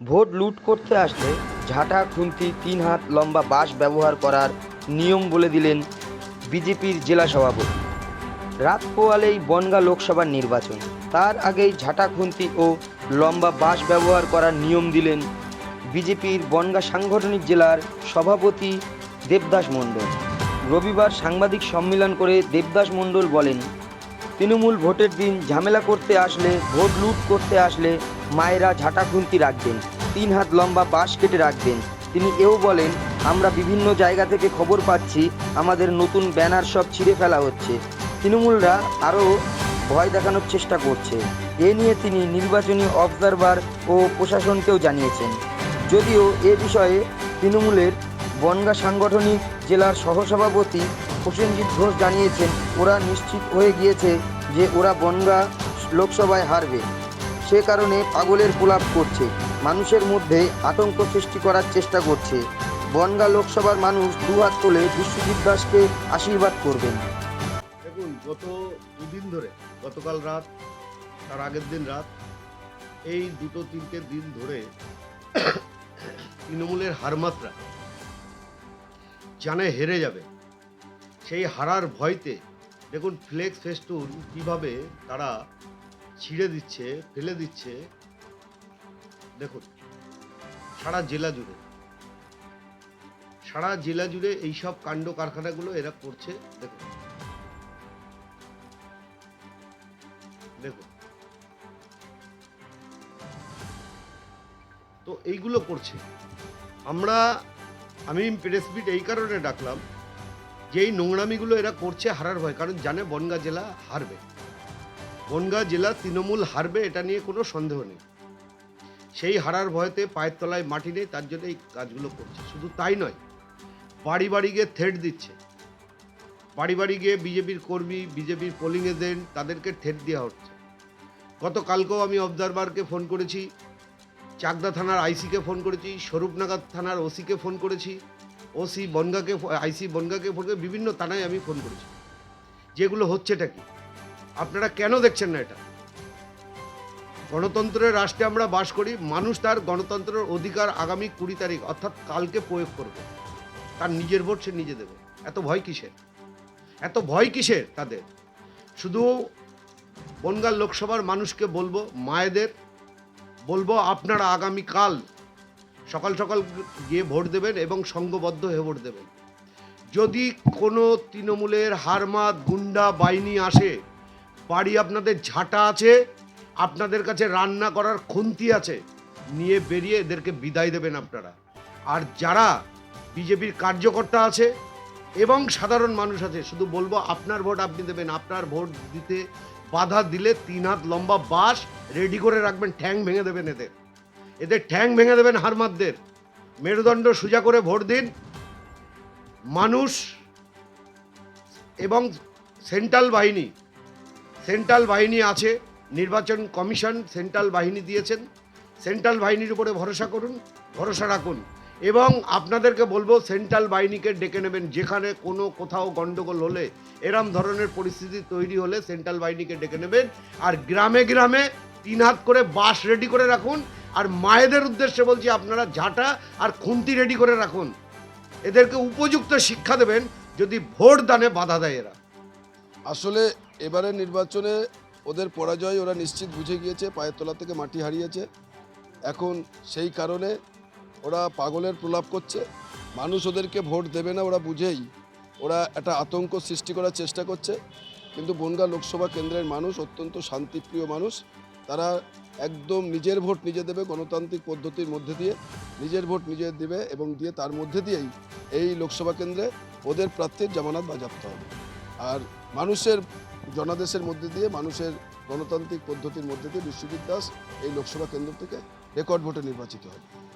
Vote লুট করতে আসলে ঝাঁটা, খুন্তি, তিন হাত লম্বা বাঁশ ব্যবহার করার নিয়ম বলে দিলেন বিজেপির জেলা সভাপতি। রাত পোয়ালেই বনগা লোকসভার নির্বাচন। তার আগেই ঝাঁটা, খুন্তি ও লম্বা বাঁশ ব্যবহার করার নিয়ম দিলেন বিজেপির বনগা সাংগঠনিক জেলার সভাপতি দেবদাস মণ্ডল। রবিবার সাংবাদিক সম্মেলন করে দেবদাস মণ্ডল বলেন, তৃণমূল ভোটের দিন ঝামেলা করতে আসলে, ভোট লুট করতে আসলে মায়েরা ঝাঁটা খুন্তি রাখবেন, তিন হাত লম্বা বাঁশ কেটে রাখবেন। তিনি এও বলেন, আমরা বিভিন্ন জায়গা থেকে খবর পাচ্ছি, আমাদের নতুন ব্যানার সব ছিঁড়ে ফেলা হচ্ছে। তৃণমূলরা আরও ভয় দেখানোর চেষ্টা করছে। এ নিয়ে তিনি নির্বাচনী অবজারভার ও প্রশাসনকেও জানিয়েছেন। যদিও এ বিষয়ে তৃণমূলের বনগা সাংগঠনিক জেলার সহসভাপতি প্রসেনজিৎ ঘোষ জানিয়েছেন, ওরা নিশ্চিত হয়ে গিয়েছে যে ওরা বনগা লোকসভায় হারবে। সে কারণে পাগলের প্রলাপ করছে। মানুষের মধ্যে আতঙ্ক সৃষ্টি করার চেষ্টা করছে। বনগা লোকসভার মানুষ দুহাত তোলে বিশ্বজিৎ দাসকে আশীর্বাদ করবেন। দেখুন, গত দুদিন ধরে, গতকাল রাত, তার আগের দিন রাত, এই দুটো তিনটে দিন ধরে তৃণমূলের হারমাত্রা জানে হেরে যাবে। সেই হারার ভয়তে, দেখুন, ফ্লেক্স ফেস্টুন কীভাবে তারা ছিঁড়ে দিচ্ছে, ফেলে দিচ্ছে। দেখুন, সারা জেলা জুড়ে, সারা জেলা জুড়ে এইসব কাণ্ড কারখানাগুলো এরা করছে, দেখুন। দেখুন। তো এইগুলো করছে। আমরা, আমি প্রেস মিট এই কারণে ডাকলাম যে এই নোংরামিগুলো এরা করছে হারার ভয়, কারণ জানে বনগা জেলা হারবে। বনগা জেলা তৃণমূল হারবে, এটা নিয়ে কোনো সন্দেহ নেই। সেই হারার ভয়তে পায়ের তলায় মাটি নেই, তার জন্য এই কাজগুলো করছে। শুধু তাই নয়, বাড়ি বাড়ি গিয়ে থ্রেট দিচ্ছে। বাড়ি বাড়ি গিয়ে বিজেপির কর্মী, বিজেপির পোলিং এজেন্ট তাদেরকে ঠেট দেওয়া হচ্ছে। গতকালকেও আমি অবজারভারকে ফোন করেছি, চাকদা থানার আইসিকে ফোন করেছি, স্বরূপনগর থানার ওসিকে ফোন করেছি ওসি বনগাকে আইসি বনগাকে ফোন করে বিভিন্ন থানায় আমি ফোন করেছি। যেগুলো হচ্ছেটা কি? আপনারা কেন দেখছেন না এটা? গণতন্ত্রের রাষ্ট্রে আমরা বাস করি, মানুষ তার গণতন্ত্রের অধিকার আগামী কুড়ি তারিখ, অর্থাৎ কালকে প্রয়োগ করবে। তার নিজের ভোট সে নিজে দেবে। এত ভয় কিসের? এত ভয় কিসের তাদের? শুধু বনগাল লোকসভার মানুষকে বলব, মায়েদের, বলব আপনারা আগামীকাল সকাল সকাল গিয়ে ভোট দেবেন এবং সংঘবদ্ধ হয়ে ভোট দেবেন। যদি কোনো তৃণমূলের হারমাত গুন্ডা, বাহিনী আসে বাড়ি আপনাদের ঝাঁটা আছে, আপনাদের কাছে রান্না করার খুন্তি আছে, নিয়ে বেরিয়ে এদেরকে বিদায় দেবেন আপনারা। আর যারা বিজেপির কার্যকর্তা আছে এবং সাধারণ মানুষ আছে, শুধু বলব আপনার ভোট আপনি দেবেন, আপনার ভোট দিতে বাধা দিলে তিন হাত লম্বা বাঁশ রেডি করে রাখবেন, ঠ্যাং ভেঙে দেবেন এদের। এদের ঠ্যাং ভেঙে দেবেন হারমাতদের মেরুদণ্ড সোজা করে ভোট দিন। মানুষ এবং সেন্ট্রাল বাহিনী সেন্ট্রাল বাহিনী আছে, নির্বাচন কমিশন সেন্ট্রাল বাহিনী দিয়েছেন। সেন্ট্রাল বাহিনীর উপরে ভরসা করুন, ভরসা রাখুন। এবং আপনাদেরকে বলব, সেন্ট্রাল বাহিনীকে ডেকে নেবেন। যেখানে কোনো কোথাও গন্ডগোল হলে, এরম ধরনের পরিস্থিতি তৈরি হলে সেন্ট্রাল বাহিনীকে ডেকে নেবেন। আর গ্রামে গ্রামে তিন হাত করে বাস রেডি করে রাখুন। আর মায়েদের উদ্দেশ্যে বলছি, আপনারা ঝাঁটা আর খুন্তি রেডি করে রাখুন। এদেরকে উপযুক্ত শিক্ষা দেবেন, যদি ভোট দানে বাধা দেয় এরা। আসলে এবারের নির্বাচনে ওদের পরাজয় ওরা নিশ্চিত বুঝে গিয়েছে, পায়ের তলা থেকে মাটি হারিয়েছে। এখন সেই কারণে ওরা পাগলের প্রলাপ করছে। মানুষ ওদেরকে ভোট দেবে না ওরা বুঝেই। ওরা একটা আতঙ্ক সৃষ্টি করার চেষ্টা করছে। কিন্তু বনগা লোকসভা কেন্দ্রের মানুষ অত্যন্ত শান্তিপ্রিয় মানুষ। তারা একদম নিজের ভোট নিজে দেবে গণতান্ত্রিক পদ্ধতির মধ্যে দিয়ে, নিজের ভোট নিজে দেবে এবং দিয়ে তার মধ্যে দিয়েই এই লোকসভা কেন্দ্রে ওদের প্রার্থীর জামানত বাজাপ্ত হবে। আর মানুষের জনাদেশের মধ্যে দিয়ে মানুষের গণতান্ত্রিক পদ্ধতির মধ্যে দিয়ে বিশ্বজিৎ দাস এই লোকসভা কেন্দ্র থেকে রেকর্ড ভোটে নির্বাচিত হবে